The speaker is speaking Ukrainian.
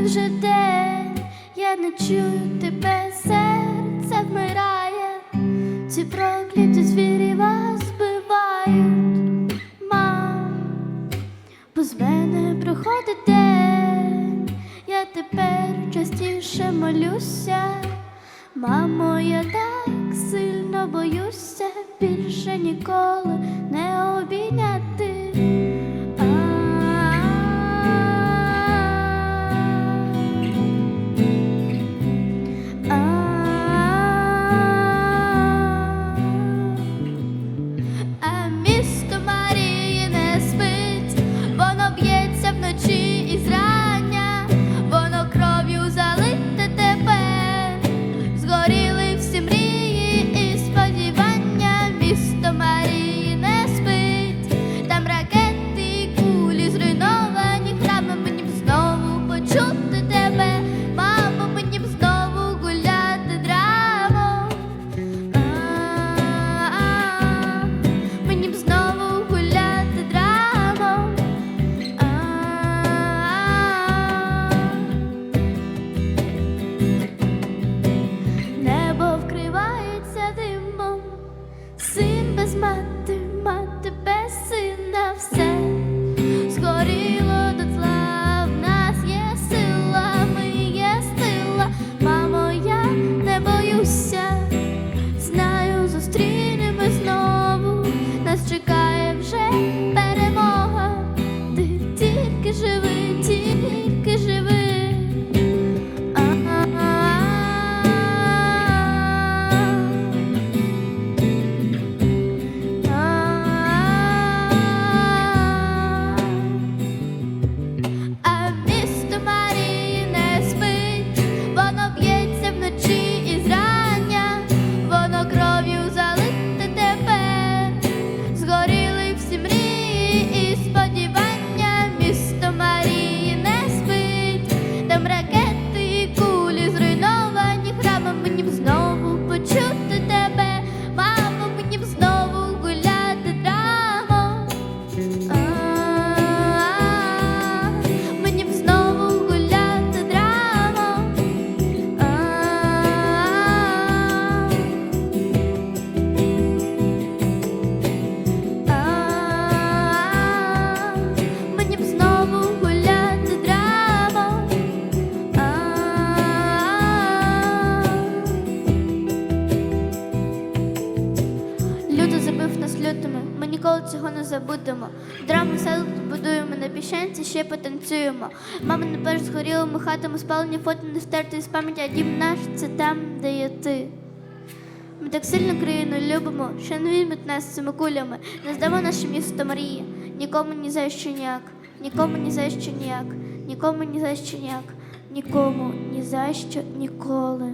вже день, я не чую тебе, серце вмирає, ці прокляті звірі вас вбивають, мам, без мене проходить день, я тепер частіше молюся, мамо, я так сильно боюся, більше ніколи не обійняти. but the ніколи цього не забудемо. Драму селу будуємо на піщанці, ще потанцюємо. Мама не перш згоріла, ми хатами спалені, фото не стерти з пам'яті, а дім наш це там, де є ти. Ми так сильно країну любимо, що не візьмуть нас цими кулями. Не здамо наше місто Марії. Нікому ні за що ніяк, нікому ні за що ніяк, нікому ні за що ніяк, нікому ні за що ніколи.